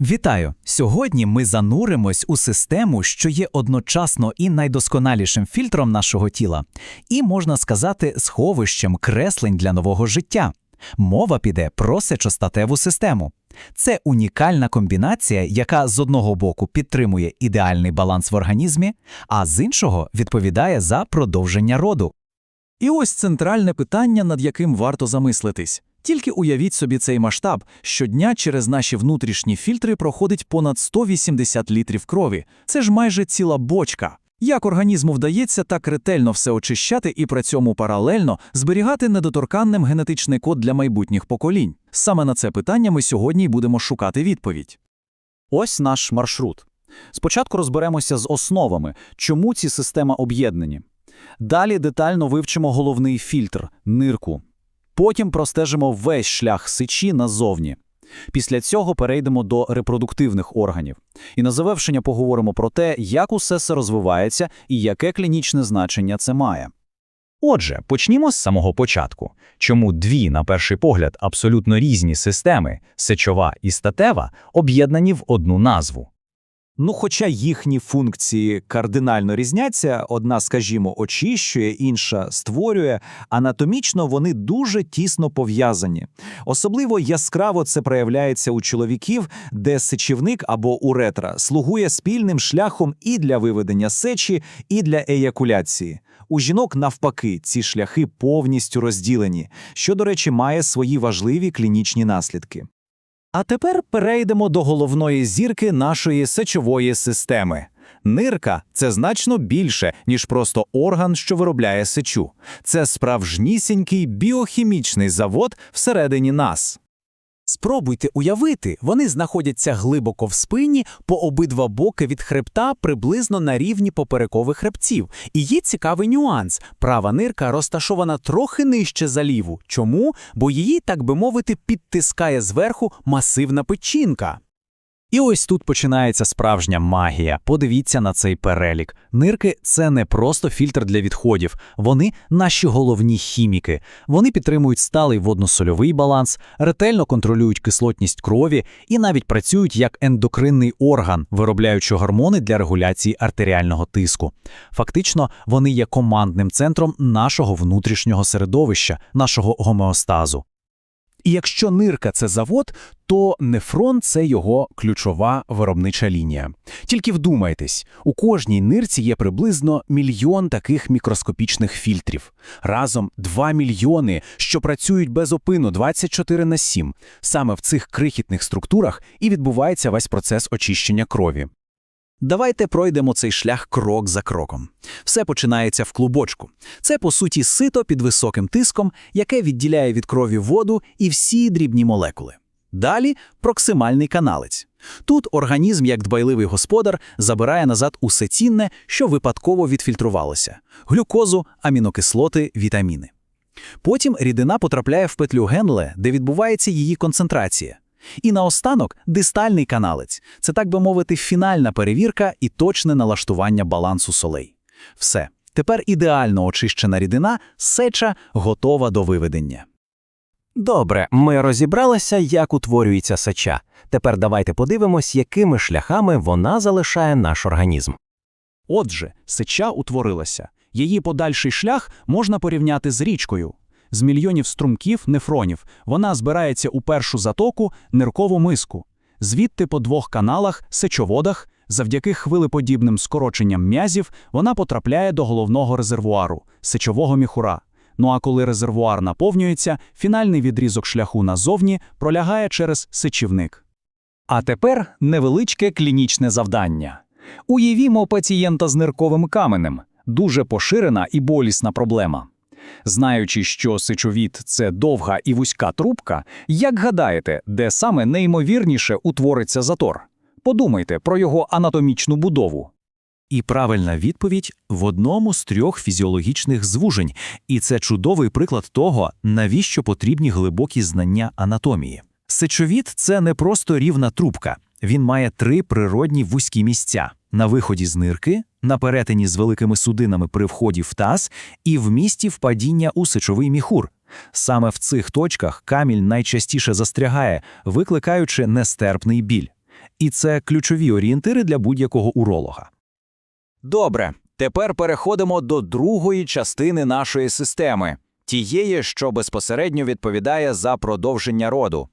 Вітаю! Сьогодні ми зануримось у систему, що є одночасно і найдосконалішим фільтром нашого тіла, і можна сказати, сховищем креслень для нового життя. Мова піде про сечостатеву систему. Це унікальна комбінація, яка з одного боку підтримує ідеальний баланс в організмі, а з іншого відповідає за продовження роду. І ось центральне питання, над яким варто замислитись. Тільки уявіть собі цей масштаб. Щодня через наші внутрішні фільтри проходить понад 180 літрів крові. Це ж майже ціла бочка. Як організму вдається так ретельно все очищати і при цьому паралельно зберігати недоторканним генетичний код для майбутніх поколінь? Саме на це питання ми сьогодні й будемо шукати відповідь. Ось наш маршрут. Спочатку розберемося з основами, чому ці системи об'єднані. Далі детально вивчимо головний фільтр нирку. Потім простежимо весь шлях сечі назовні. Після цього перейдемо до репродуктивних органів. І на завершення поговоримо про те, як усе це розвивається і яке клінічне значення це має. Отже, почнімо з самого початку. Чому дві, на перший погляд, абсолютно різні системи сечова і статева об'єднані в одну назву? Ну, хоча їхні функції кардинально різняться, одна, скажімо, очищує, інша створює, анатомічно вони дуже тісно пов'язані. Особливо яскраво це проявляється у чоловіків, де сечівник або уретра слугує спільним шляхом і для виведення сечі, і для еякуляції. У жінок, навпаки, ці шляхи повністю розділені, що, до речі, має свої важливі клінічні наслідки. А тепер перейдемо до головної зірки нашої сечової системи. Нирка це значно більше, ніж просто орган, що виробляє сечу. Це справжнісінький біохімічний завод всередині нас. Спробуйте уявити, вони знаходяться глибоко в спині по обидва боки від хребта приблизно на рівні поперекових хребців. І є цікавий нюанс. Права нирка розташована трохи нижче за ліву. Чому? Бо її, так би мовити, підтискає зверху масивна печінка. І ось тут починається справжня магія. Подивіться на цей перелік. Нирки це не просто фільтр для відходів, вони наші головні хіміки. Вони підтримують сталий водно-сольовий баланс, ретельно контролюють кислотність крові і навіть працюють як ендокринний орган, виробляючи гормони для регуляції артеріального тиску. Фактично, вони є командним центром нашого внутрішнього середовища, нашого гомеостазу. І якщо нирка це завод, то нефрон це його ключова виробнича лінія. Тільки вдумайтесь, у кожній нирці є приблизно мільйон таких мікроскопічних фільтрів. Разом 2 мільйони, що працюють безопинно 24 на 7. Саме в цих крихітних структурах і відбувається весь процес очищення крові. Давайте пройдемо цей шлях крок за кроком. Все починається в клубочку. Це, по суті, сито під високим тиском, яке відділяє від крові воду і всі дрібні молекули. Далі проксимальний каналець. Тут організм, як дбайливий господар, забирає назад усе цінне, що випадково відфільтрувалося – глюкозу, амінокислоти, вітаміни. Потім рідина потрапляє в петлю Генле, де відбувається її концентрація. І наостанок дистальний каналець це, так би мовити, фінальна перевірка і точне налаштування балансу солей. Все. Тепер ідеально очищена рідина, сеча готова до виведення. Добре, ми розібралися, як утворюється сеча. Тепер давайте подивимось, якими шляхами вона залишає наш організм. Отже, сеча утворилася. Її подальший шлях можна порівняти з річкою. З мільйонів струмків нефронів вона збирається у першу затоку ниркову миску. Звідти по двох каналах, сечоводах, завдяки хвилеподібним скороченням м'язів, вона потрапляє до головного резервуару сечового міхура. Ну а коли резервуар наповнюється, фінальний відрізок шляху назовні пролягає через сечівник. А тепер невеличке клінічне завдання. Уявімо пацієнта з нирковим каменем дуже поширена і болісна проблема. Знаючи, що сечовід це довга і вузька трубка, як гадаєте, де саме неймовірніше утвориться затор? Подумайте про його анатомічну будову. І правильна відповідь в одному з трьох фізіологічних звужень, і це чудовий приклад того, навіщо потрібні глибокі знання анатомії. Сечовід це не просто рівна трубка, він має три природні вузькі місця на виході з нирки, на перетині з великими судинами при вході в таз і в місті впадіння у сечовий міхур. Саме в цих точках каміль найчастіше застрягає, викликаючи нестерпний біль. І це ключові орієнтири для будь-якого уролога. Добре, тепер переходимо до другої частини нашої системи, тієї, що безпосередньо відповідає за продовження роду.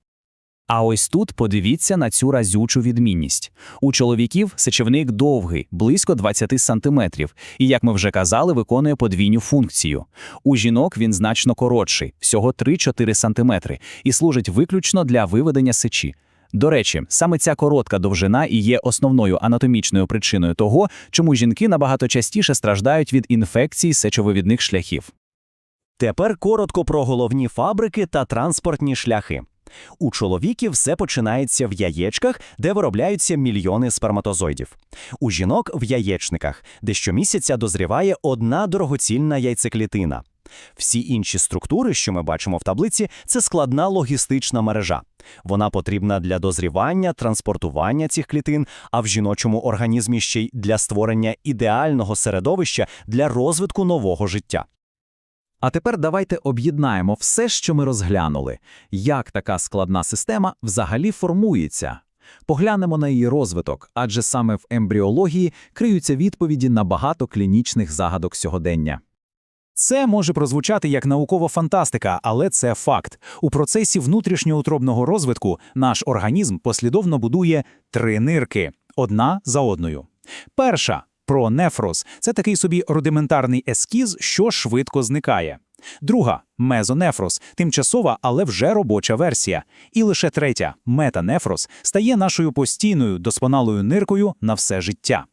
А ось тут подивіться на цю разючу відмінність. У чоловіків сечівник довгий, близько 20 сантиметрів, і, як ми вже казали, виконує подвійну функцію. У жінок він значно коротший, всього 3-4 сантиметри, і служить виключно для виведення сечі. До речі, саме ця коротка довжина і є основною анатомічною причиною того, чому жінки набагато частіше страждають від інфекцій сечовивідних шляхів. Тепер коротко про головні фабрики та транспортні шляхи. У чоловіків все починається в яєчках, де виробляються мільйони сперматозоїдів. У жінок в яєчниках, де щомісяця дозріває одна дорогоцільна яйцеклітина. Всі інші структури, що ми бачимо в таблиці, це складна логістична мережа. Вона потрібна для дозрівання, транспортування цих клітин, а в жіночому організмі ще й для створення ідеального середовища для розвитку нового життя. А тепер давайте об'єднаємо все, що ми розглянули, як така складна система взагалі формується. Поглянемо на її розвиток, адже саме в ембріології криються відповіді на багато клінічних загадок сьогодення. Це може прозвучати як наукова фантастика, але це факт. У процесі внутрішньоутробного розвитку наш організм послідовно будує три нирки, одна за одною. Перша пронефроз – це такий собі рудиментарний ескіз, що швидко зникає. Друга мезонефроз – тимчасова, але вже робоча версія. І лише третя метанефроз стає нашою постійною досконалою ниркою на все життя.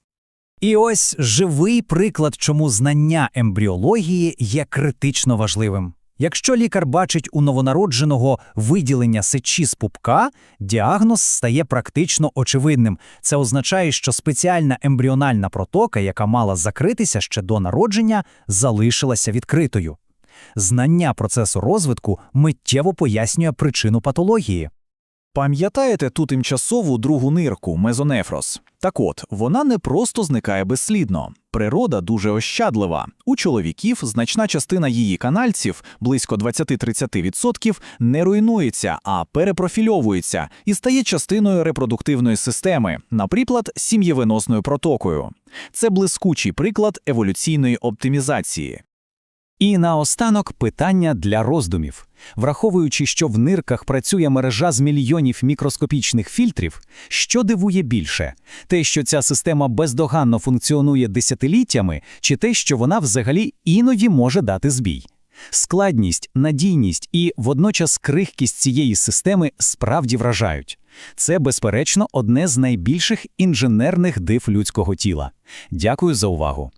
І ось живий приклад, чому знання ембріології є критично важливим. Якщо лікар бачить у новонародженого виділення сечі з пупка, діагноз стає практично очевидним. Це означає, що спеціальна ембріональна протока, яка мала закритися ще до народження, залишилася відкритою. Знання процесу розвитку миттєво пояснює причину патології. Пам'ятаєте ту тимчасову другу нирку мезонефроз? Так от, вона не просто зникає безслідно. Природа дуже ощадлива. У чоловіків значна частина її канальців, близько 20-30%, не руйнується, а перепрофільовується і стає частиною репродуктивної системи, наприклад, сім'євиносною протокою. Це блискучий приклад еволюційної оптимізації. І наостанок питання для роздумів. Враховуючи, що в нирках працює мережа з мільйонів мікроскопічних фільтрів, що дивує більше? Те, що ця система бездоганно функціонує десятиліттями, чи те, що вона взагалі іноді може дати збій? Складність, надійність і водночас крихкість цієї системи справді вражають. Це, безперечно, одне з найбільших інженерних див людського тіла. Дякую за увагу.